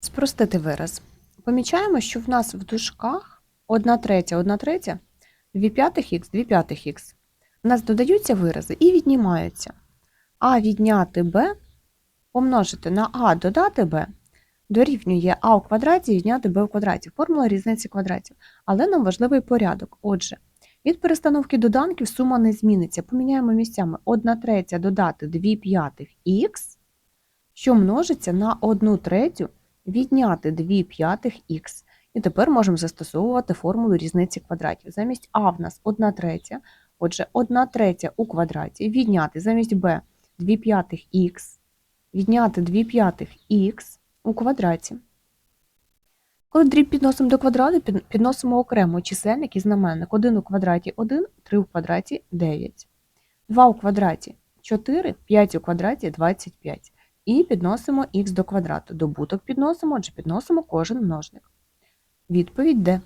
Спростити вираз. Помічаємо, що в нас в дужках 1 третя, 1 третя, 2 п'ятих х, 2 п'ятих х. У нас додаються вирази і віднімаються. А відняти b помножити на а додати b дорівнює а у квадраті відняти b у квадраті. Формула різниці квадратів. Але нам важливий порядок. Отже, від перестановки доданків сума не зміниться. Поміняємо місцями 1 третя додати 2 п'ятих х, що множиться на 1 третю відняти 2 п'ятих х. І тепер можемо застосовувати формулу різниці квадратів. Замість а в нас 1 третя, отже, 1 третя у квадраті, відняти замість b 2 п'ятих х, відняти 2 п'ятих х у квадраті. Коли дріб підносимо до квадрату, підносимо окремо чисельник і знаменник. 1 у квадраті 1, 3 у квадраті 9. 2 у квадраті 4, 5 у квадраті 25. І підносимо х до квадрату. Добуток підносимо, отже підносимо кожен множник. Відповідь Д.